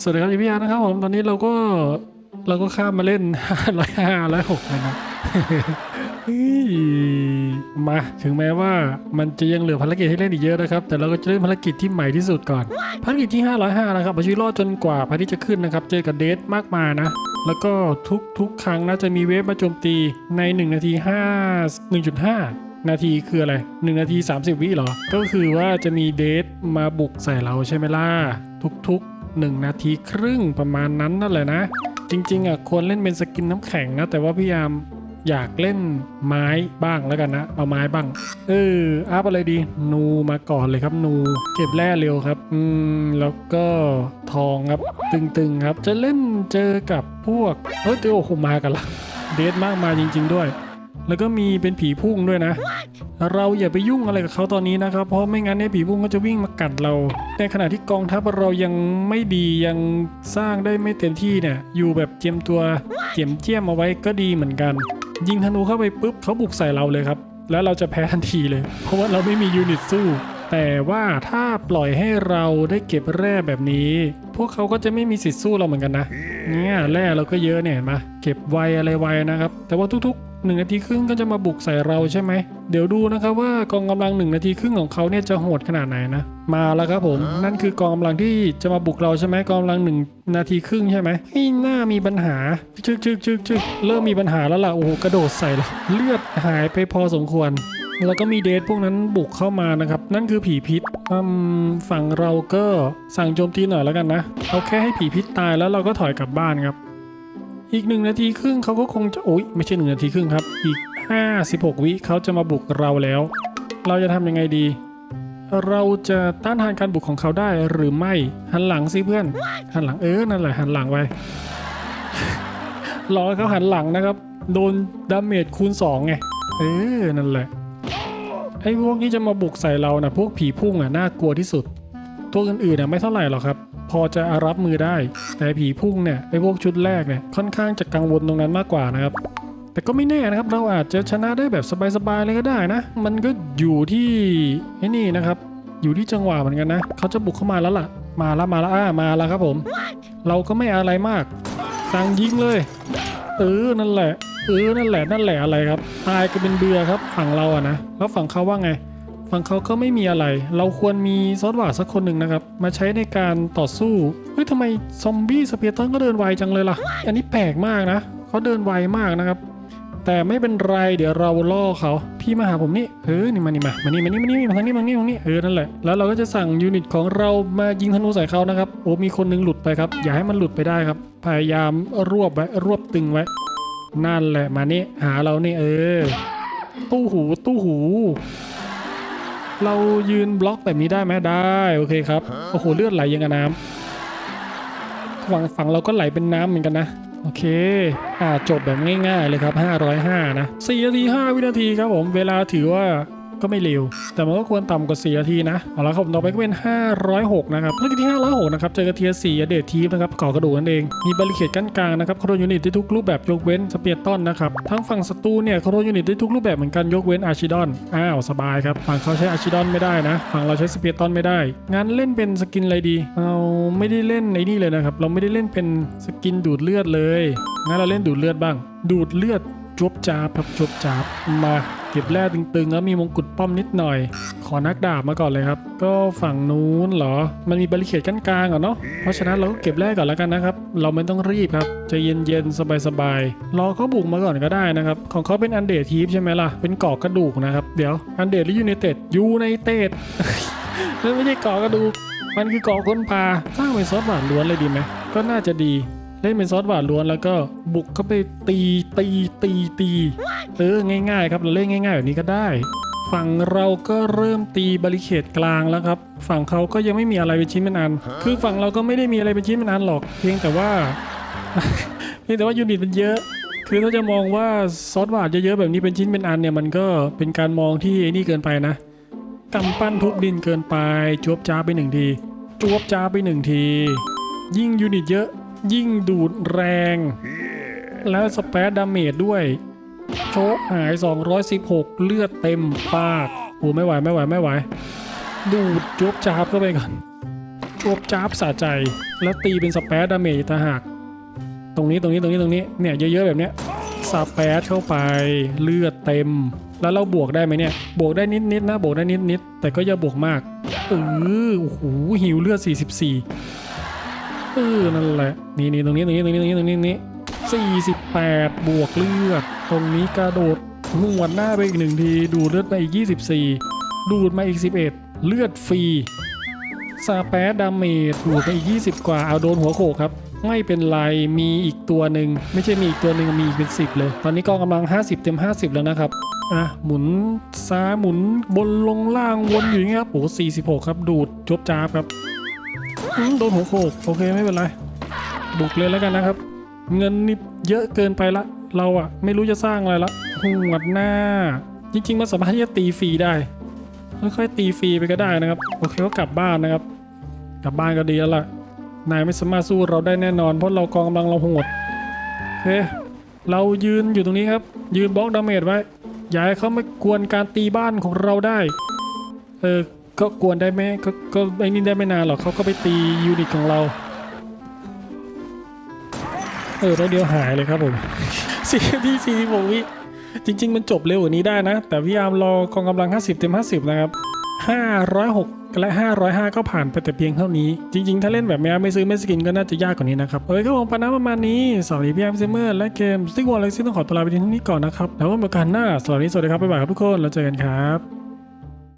สวัสดีครับพี่ยานะครับผมตอนนี้เราก็เราก็ข้ามมาเล่น 505 แล้ว6นะครับมาถึงแม้ว่ามันจะยังเหลือภารกิจให้เล่นอีกเยอะนะครับ แต่เราก็จะเล่นภารกิจที่ใหม่ที่สุดก่อน ภารกิจที่ 505 นะครับเอาชีวิตรอดจนกว่าพระทิตย์จะขึ้นนะครับ เจอกับเดทมากมายนะ แล้วก็ทุกทุกครั้งนะจะมีเวฟมาโจมตีใน 1 นาที 5 1.5 นาทีคืออะไร 1 นาที 30 วิหรอ ก็คือว่าจะมีเดทมาบุกใส่เราใช่ไหมล่ะทุกๆ 1 นาทีครึ่งประมาณนั้นนั่นแหละนะ จริงๆอะควรเล่นเป็นสกินน้ำแข็งนะ แต่ว่าพยายามอยากเล่นไม้บ้างแล้วกันนะ เอาไม้บ้าง เอออัพอะไรดี นูมาก่อนเลยครับนู เก็บแร่เร็วครับ อืม แล้วก็ทองครับ ตึงๆครับ จะเล่นเจอกับพวก เฮ้ยโอ้โหมากันละ เดทมากมาจริง ๆ ด้วย แล้วก็มีเป็นผีพุ่งด้วยนะ เราอย่าไปยุ่งอะไรกับเขาตอนนี้นะครับ เพราะไม่งั้นเนี่ยผีพุ่งก็จะวิ่งมากัดเรา ในขณะที่กองทัพเรายังไม่ดียังสร้างได้ไม่เต็มที่เนี่ย อยู่แบบเจียมตัวเจียมเจียมเอาไว้ก็ดีเหมือนกัน ยิงธนูเข้าไปปุ๊บเขาบุกใส่เราเลยครับ แล้วเราจะแพ้ทันทีเลย เพราะว่าเราไม่มียูนิตสู้ แต่ว่าถ้าปล่อยให้เราได้เก็บแร่แบบนี้ พวกเขาก็จะไม่มีสิทธิ์สู้เราเหมือนกันนะ เนี่ยแร่เราก็เยอะเนี่ยเห็นไหมาเก็บไวอะไรไวนะครับ แต่ว่าทุกๆ หนึ่งนาทีครึ่งก็จะมาบุกใส่เราใช่ไหม เดี๋ยวดูนะครับว่ากองกำลังหนึ่งนาทีครึ่งของเขาเนี่ยจะโหดขนาดไหนนะ มาแล้วครับผม นั่นคือกองกำลังที่จะมาบุกเราใช่ไหมกองกำลังหนึ่งนาทีครึ่งใช่ไหมไม่น่ามีปัญหาชึกชึกชึกชึกเริ่มมีปัญหาแล้วล่ะโอ้โหกระโดดใส่เราเลือดหายไปพอสมควรแล้วก็มีเดทพวกนั้นบุกเข้ามานะครับ นั่นคือผีพิษอืมฝั่งเราก็สั่งโจมตีหน่อยแล้วกันนะ เอาแค่ให้ผีพิษตายแล้วเราก็ถอยกลับบ้านครับ อีกหนึ่งนาทีครึ่งเขาก็คงจะโอ๊ยไม่ใช่หนึ่งนาทีครึ่งครับ อีก 56 วิเขาจะมาบุกเราแล้ว เราจะทำยังไงดี เราจะต้านทานการบุกของเขาได้หรือไม่หันหลังสิเพื่อน หันหลังเออนั่นแหละหันหลังไปรอเขาหันหลังนะครับ โดนดาเมจคูณ2ไงเออนั่นแหละไอ้พวกนี้จะมาบุกใส่เรานะพวกผีพุ่งอะน่ากลัวที่สุด ตัวอื่นๆน่ะไม่เท่าไหร่หรอกครับ อจะรับมือได้ แต่ผีพุ่งเนี่ยไอ้พวกชุดแรกเนี่ยค่อนข้างจะกังวลตรงนั้นมากกว่านะครับแต่ก็ไม่แน่นะครับเราอาจจะชนะได้แบบสบายๆเลยก็ได้นะ มันก็อยู่ที่ไอ้นี่นะครับ อยู่ที่จังหวะเหมือนกันนะเขาจะบุกเข้ามาแล้วล่ะ มาแล้วมาแล้วอ่ามาแล้วครับผม เราก็ไม่อะไรมากสั่งยิงเลยเออนั่นแหละเออนั่นแหละนั่นแหละอะไรครับ ตายก็เป็นเบือครับฝั่งเราอะนะแล้วฝั่งเขาว่าไง ฝั่งเขาก็ไม่มีอะไร เราควรมีซอสหวาสักคนหนึ่งนะครับ มาใช้ในการต่อสู้ เฮ้ยทำไมซอมบี้สเปียร์ตันก็เดินไวจังเลยล่ะ อันนี้แปลกมากนะ เขาเดินไวมากนะครับ แต่ไม่เป็นไร เดี๋ยวเราล่อเขา พี่มาหาผมนี่ เออ นี่มา นี่มา มานี่มานี่มานี่มาทางนี้มานี่มานี่ เออ นั่นแหละ แล้วเราก็จะสั่งยูนิตของเรามายิงธนูใส่เขานะครับ โอ้ มีคนหนึงหลุดไปครับ อย่าให้มันหลุดไปได้ครับ พยายามรวบไว้ รวบตึงไว้ นั่นแหละ มานี่ หาเรานี่ เออ ตู้หู ตู้หู เรายืนบล็อกแบบนี้ได้ไหมได้โอเคครับโอ้โหเลือดไหลยังกับน้ำฝั่งฝั่งเราก็ไหลเป็นน้ำเหมือนกันนะโอเค อ่าจบแบบง่ายๆเลยครับ 505 นะ4นาที5วินาทีครับผม เวลาถือว่า ก็ไม่เร็วแต่มันก็ควรต่ำกว่า4นาทีนะเอาละครับผมต่อไปก็เป็น 506 นะครับเรื่องที่ 506 นะครับ เจอกับเทียร์4อเดททีฟนะครับก่อกระดูกนั่นเอง มีบริเคดกั้นกลางนะครับคอนโทรยูนิตได้ทุกรูปแบบยกเว้นสเปียร์ตันนะครับทั้งฝั่งศัตรูเนี่ยคอนโทรยูนิตได้ทุกรูปแบบเหมือนกันยกเว้นอาร์ชิดอนอ้าวสบายครับฝั่งเขาใช้อาร์ชิดอนไม่ได้นะฝั่งเราใช้สเปียร์ตันไม่ได้งั้นเล่นเป็นสกินอะไรดีเราไม่ได้เล่นในนี่เลยนะครับเราไม่ได้เล่นเป็นสกินดูดเลือดเลยงั้นเราเล่นดูดเลือดบ้าง ดูดเลือดจวบจาบครับจวบจาบมา เก็บแร่ตึงๆ แล้วมีมงกุฎป้อมนิดหน่อย ขอนักดาบมาก่อนเลยครับ ก็ฝั่งนู้นเหรอ มันมีบริเคดกั้นกลางเหรอเนาะ เพราะฉะนั้นเราก็เก็บแร่ก่อนแล้วกันนะครับ เราไม่ต้องรีบครับใจะเย็นๆสบายๆ รอเขาบุกมาก่อนก็ได้นะครับ ของเขาเป็นอันเดททีฟใช่ไหมล่ะ เป็นกาะกระดูกนะครับ เดี๋ยวอันเดทหรือยูไนเต็ดยูไนเต็ดนั่นไม่ใช่กาะกระดูก มันคือกาะคนพาสร้างเป็นซอสหวานล้วนเลยดีไหม ก็น่าจะดี เล่นเป็นซอสหวานล้วนแล้วก็บุกเข้าไปตีตีตีตีเออง่ายๆครับเราเล่นง่าย ๆ แบบนี้ก็ได้ ฝั่งเราก็เริ่มตีบริเคดกลางแล้วครับ ฝั่งเขาก็ยังไม่มีอะไรเป็นชิ้นเป็นอัน คือฝั่งเราก็ไม่ได้มีอะไรเป็นชิ้นเป็นอันหรอก เพียงแต่ว่าเพียงแต่ว่ายูนิตมันเยอะคือถ้าจะมองว่าซอสหวานเยอะๆแบบนี้เป็นชิ้นเป็นอันเนี่ยมันก็เป็นการมองที่ไอ้นี่เกินไปนะกำปั้นทุบดินเกินไปจวบจ้าไปหนึ่งทีจวบจ้าไปหนึ่งที ยิ่งยูนิตเยอะ ยิ่งดูดแรง แล้วสเปซดาเมจด้วย โชกหาย 216 เลือดเต็มปากโอ้ไม่ไหวไม่ไหวไม่ไหว ดูดจบจ้าบเข้าไปก่อนจบจ้าบสะใจ แล้วตีเป็นสเปซดาเมจต่าหากตรงนี้ตรงนี้ตรงนี้ตรงนี้เนี่ยเยอะๆแบบเนี้ยสเปซเข้าไปเลือดเต็ม แล้วเราบวกได้ไหมเนี่ย บวกได้นิดๆนะบวกได้นิดๆแต่ก็อย่าบวกมากเออโอ้โหหิวเลือด 44 เออนั่นแหละนี่นี่ตรงนี้ตรงนี้ตรงนี้ตรงนี้ตรงนี้ตรงนี้48บวกเลือดตรงนี้กระโดดหวหน้าไปอีกหนึ่งทีดูดเลือดมาอีก24ดูดมาอีก11เอ็ดเลือดฟรีซาแปดดาเมจดูดมาอีก20กว่าเอาโดนหัวโขกครับไม่เป็นไร มีอีกตัวหนึ่งไม่ใช่มีอีกตัวหนึ่งมีอีกเป็น 10 เลย ตอนนี้กองกำลัง 50 เต็ม 50 แล้วนะครับ อะ หมุนซ้ายหมุนบนลงล่างวนอยู่อย่างเงี้ยครับโอ้46 ครับ ดูดจบจ้าครับ อืมโดนหัวโขกโอเคไม่เป็นไรบุกเลยแล้วกันนะครับ เงินนี่เยอะเกินไปละ เราอะไม่รู้จะสร้างอะไรละหวดหน้า จริงๆมันสามารถที่จะตีฟรีได้ค่อยๆตีฟรีไปก็ได้นะครับ โอเคก็กลับบ้านนะครับ กลับบ้านก็ดีแล้วล่ะนายไม่สามารถสู้เราได้แน่นอน เพราะเรากองกำลังเราโหดโอเคเรายืนอยู่ตรงนี้ครับ ยืนบล็อกดาเมจไว้อย่าให้เขาไม่กวนการตีบ้านของเราได้เออ ก็กวนได้ไหมก็ก็ไอ้นี่ได้ไม่นานหรอกเขาก็ไปตียูนิตของเรา เออแล้วเดียวหายเลยครับผมสี่ที่สี่ผมวิจริง ๆ มันจบเร็วกว่านี้ได้นะ แต่พี่ยามรอกองกำลัง 50 เต็ม 50 นะครับ 506 และ 505 ก็ผ่านไปแต่เพียงเท่านี้ จริง ๆ ถ้าเล่นแบบไม่ไม่ซื้อไม่สกินก็น่าจะยากกว่านี้นะครับโอเคก็ผมปานะประมาณนี้สวัสดีพี่ยามเซมเมอร์และเกมสติ๊กวอลเล็กซี่ต้องขอตัวลาไปที่เท่านี้ก่อนนะครับแล้วว่าเมื่อกันหน้าสวัสดีสวัสดีครับบ๊ายบายครับทุกคนแล้วเจอกันครับ